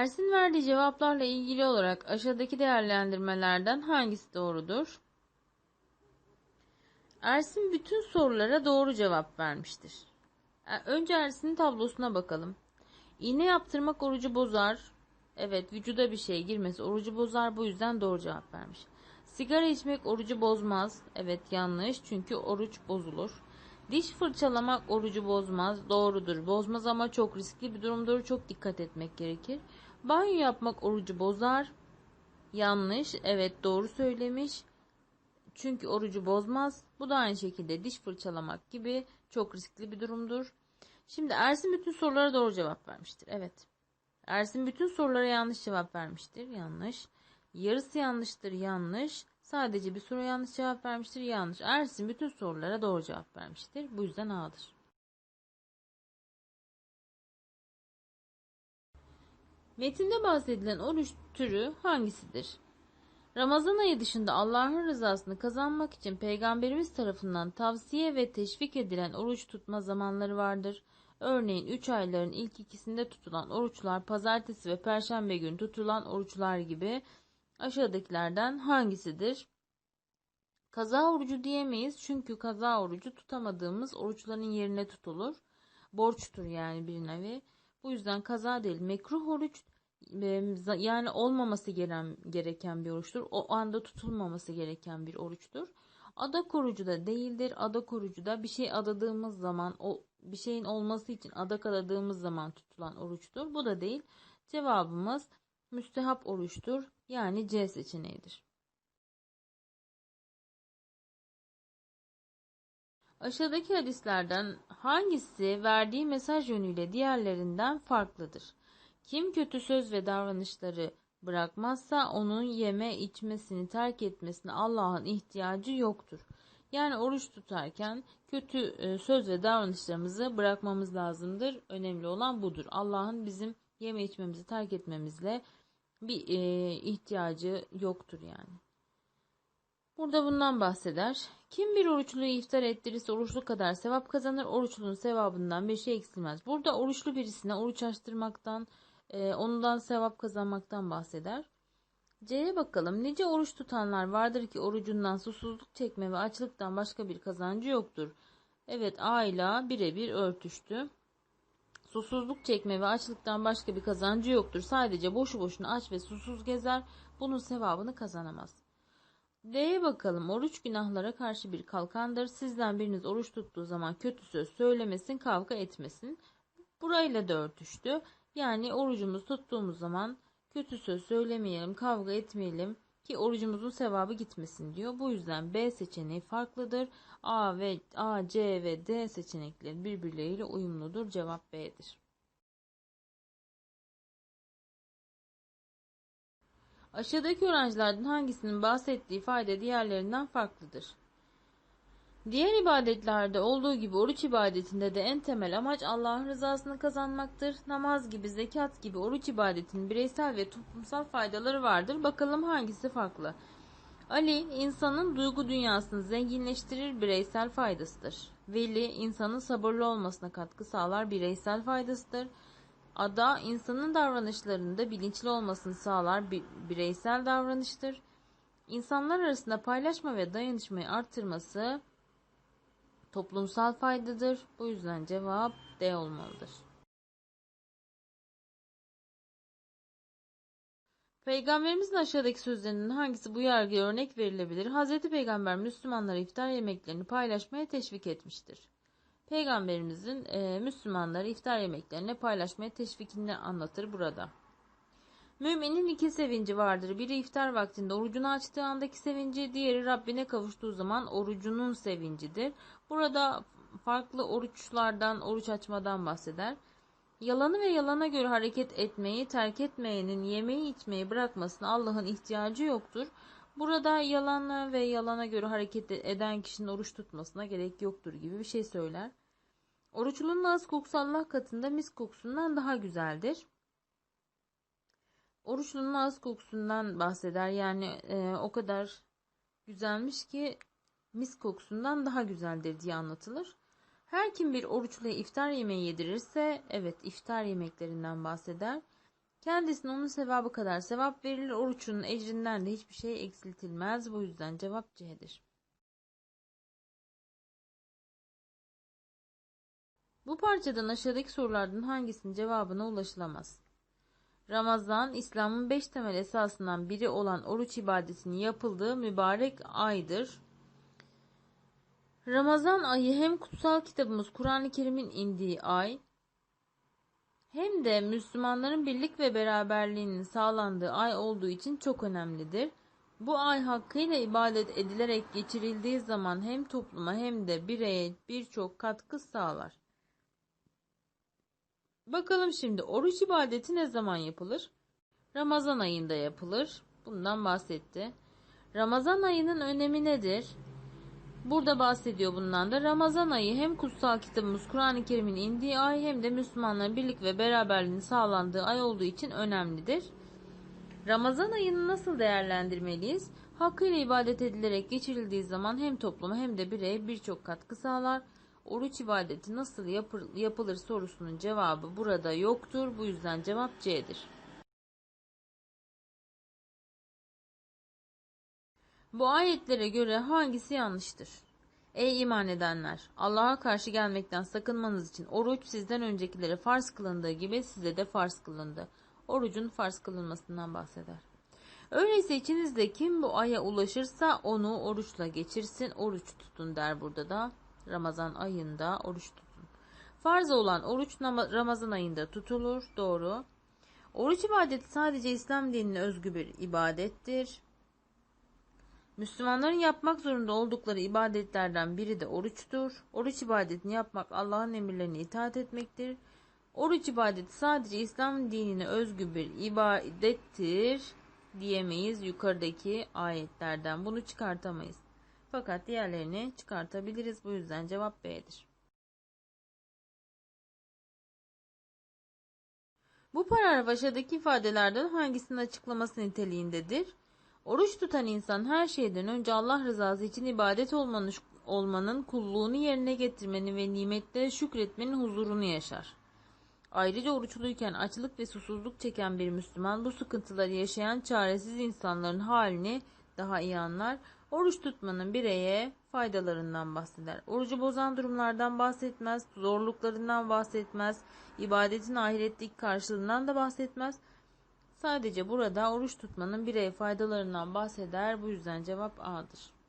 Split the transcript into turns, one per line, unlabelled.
Ersin verdiği cevaplarla ilgili olarak aşağıdaki değerlendirmelerden hangisi doğrudur? Ersin bütün sorulara doğru cevap vermiştir. E, Önce Ersin'in tablosuna bakalım. İğne yaptırmak orucu bozar. Evet, vücuda bir şey girmesi orucu bozar. Bu yüzden doğru cevap vermiş. Sigara içmek orucu bozmaz. Evet, yanlış. Çünkü oruç bozulur. Diş fırçalamak orucu bozmaz. Doğrudur. Bozmaz ama çok riskli bir durumdur. Çok dikkat etmek gerekir. Banyo yapmak orucu bozar. Yanlış. Evet, doğru söylemiş. Çünkü orucu bozmaz. Bu da aynı şekilde diş fırçalamak gibi çok riskli bir durumdur. Şimdi Ersin bütün sorulara doğru cevap vermiştir. Evet. Ersin bütün sorulara yanlış cevap vermiştir. Yanlış. Yarısı yanlıştır. Yanlış. Sadece bir soru yanlış cevap vermiştir. Yanlış. Ersin bütün sorulara doğru cevap vermiştir. Bu yüzden A'dır. Metinde bahsedilen oruç türü hangisidir? Ramazan ayı dışında Allah'ın rızasını kazanmak için Peygamberimiz tarafından tavsiye ve teşvik edilen oruç tutma zamanları vardır. Örneğin 3 ayların ilk ikisinde tutulan oruçlar pazartesi ve perşembe günü tutulan oruçlar gibi aşağıdakilerden hangisidir? Kaza orucu diyemeyiz çünkü kaza orucu tutamadığımız oruçların yerine tutulur. Borçtur yani bir nevi. Bu yüzden kaza değil mekruh oruç yani olmaması gereken, bir oruçtur. O anda tutulmaması gereken bir oruçtur. Ada korucu da değildir. Ada korucu da bir şey adadığımız zaman o bir şeyin olması için adak adadığımız zaman tutulan oruçtur. Bu da değil. Cevabımız müstehap oruçtur. Yani C seçeneğidir. Aşağıdaki hadislerden hangisi verdiği mesaj yönüyle diğerlerinden farklıdır? Kim kötü söz ve davranışları bırakmazsa onun yeme içmesini terk etmesine Allah'ın ihtiyacı yoktur. Yani oruç tutarken kötü e, söz ve davranışlarımızı bırakmamız lazımdır. Önemli olan budur. Allah'ın bizim yeme içmemizi terk etmemizle bir e, ihtiyacı yoktur yani. Burada bundan bahseder. Kim bir oruçluyu iftar ettirirse oruçlu kadar sevap kazanır. Oruçlunun sevabından bir şey eksilmez. Burada oruçlu birisine oruç açtırmaktan, e, ondan sevap kazanmaktan bahseder. C'ye bakalım. Nice oruç tutanlar vardır ki orucundan susuzluk çekme ve açlıktan başka bir kazancı yoktur. Evet A ile birebir örtüştü. Susuzluk çekme ve açlıktan başka bir kazancı yoktur. Sadece boşu boşuna aç ve susuz gezer. Bunun sevabını kazanamaz. D'ye bakalım. Oruç günahlara karşı bir kalkandır. Sizden biriniz oruç tuttuğu zaman kötü söz söylemesin, kavga etmesin. Burayla da örtüştü. Yani orucumuzu tuttuğumuz zaman kötü söz söylemeyelim, kavga etmeyelim ki orucumuzun sevabı gitmesin diyor. Bu yüzden B seçeneği farklıdır. A ve A, C ve D seçenekleri birbirleriyle uyumludur. Cevap B'dir. Aşağıdaki öğrencilerden hangisinin bahsettiği fayda diğerlerinden farklıdır? Diğer ibadetlerde olduğu gibi oruç ibadetinde de en temel amaç Allah'ın rızasını kazanmaktır. Namaz gibi, zekat gibi oruç ibadetinin bireysel ve toplumsal faydaları vardır. Bakalım hangisi farklı? Ali, insanın duygu dünyasını zenginleştirir bireysel faydasıdır. Veli, insanın sabırlı olmasına katkı sağlar bireysel faydasıdır. Ada, insanın davranışlarında bilinçli olmasını sağlar bir bireysel davranıştır. İnsanlar arasında paylaşma ve dayanışmayı arttırması toplumsal faydadır. Bu yüzden cevap D olmalıdır. Peygamberimizin aşağıdaki sözlerinin hangisi bu yargıya örnek verilebilir? Hazreti Peygamber Müslümanlara iftar yemeklerini paylaşmaya teşvik etmiştir. Peygamberimizin e, Müslümanları iftar yemeklerini paylaşmaya teşvikini anlatır burada. Müminin iki sevinci vardır. Biri iftar vaktinde orucunu açtığı andaki sevinci, diğeri Rabbine kavuştuğu zaman orucunun sevincidir. Burada farklı oruçlardan, oruç açmadan bahseder. Yalanı ve yalana göre hareket etmeyi terk etmeyenin yemeği içmeyi bırakmasına Allah'ın ihtiyacı yoktur. Burada yalanla ve yalana göre hareket eden kişinin oruç tutmasına gerek yoktur gibi bir şey söyler. Oruçlunun az kokusu Allah katında mis kokusundan daha güzeldir. Oruçlunun az kokusundan bahseder. Yani e, o kadar güzelmiş ki mis kokusundan daha güzeldir diye anlatılır. Her kim bir oruçluya iftar yemeği yedirirse, evet iftar yemeklerinden bahseder. Kendisine onun sevabı kadar sevap verilir. Oruçunun ecrinden de hiçbir şey eksiltilmez. Bu yüzden cevap C'dir. Bu parçadan aşağıdaki sorulardan hangisinin cevabına ulaşılamaz? Ramazan, İslam'ın beş temel esasından biri olan oruç ibadetinin yapıldığı mübarek aydır. Ramazan ayı hem kutsal kitabımız Kur'an-ı Kerim'in indiği ay, hem de Müslümanların birlik ve beraberliğinin sağlandığı ay olduğu için çok önemlidir. Bu ay hakkıyla ibadet edilerek geçirildiği zaman hem topluma hem de bireye birçok katkı sağlar. Bakalım şimdi oruç ibadeti ne zaman yapılır? Ramazan ayında yapılır. Bundan bahsetti. Ramazan ayının önemi nedir? Burada bahsediyor bundan da. Ramazan ayı hem kutsal kitabımız Kur'an-ı Kerim'in indiği ay hem de Müslümanların birlik ve beraberliğinin sağlandığı ay olduğu için önemlidir. Ramazan ayını nasıl değerlendirmeliyiz? Hakkıyla ibadet edilerek geçirildiği zaman hem topluma hem de bireye birçok katkı sağlar. Oruç ibadeti nasıl yapır, yapılır sorusunun cevabı burada yoktur. Bu yüzden cevap C'dir. Bu ayetlere göre hangisi yanlıştır? Ey iman edenler! Allah'a karşı gelmekten sakınmanız için oruç sizden öncekilere farz kılındığı gibi size de farz kılındı. Orucun farz kılınmasından bahseder. Öyleyse içinizde kim bu aya ulaşırsa onu oruçla geçirsin, oruç tutun der burada da. Ramazan ayında oruç tutun. Farz olan oruç Ramazan ayında tutulur. Doğru. Oruç ibadeti sadece İslam dinine özgü bir ibadettir. Müslümanların yapmak zorunda oldukları ibadetlerden biri de oruçtur. Oruç ibadetini yapmak Allah'ın emirlerine itaat etmektir. Oruç ibadeti sadece İslam dinine özgü bir ibadettir diyemeyiz yukarıdaki ayetlerden. Bunu çıkartamayız. Fakat diğerlerini çıkartabiliriz. Bu yüzden cevap B'dir. Bu paragraf aşağıdaki ifadelerden hangisinin açıklaması niteliğindedir? Oruç tutan insan her şeyden önce Allah rızası için ibadet olmanın, olmanın kulluğunu yerine getirmenin ve nimetlere şükretmenin huzurunu yaşar. Ayrıca oruçluyken açlık ve susuzluk çeken bir Müslüman bu sıkıntıları yaşayan çaresiz insanların halini daha iyi anlar. Oruç tutmanın bireye faydalarından bahseder. Orucu bozan durumlardan bahsetmez, zorluklarından bahsetmez, ibadetin ahiretteki karşılığından da bahsetmez. Sadece burada oruç tutmanın bireye faydalarından bahseder. Bu yüzden cevap A'dır.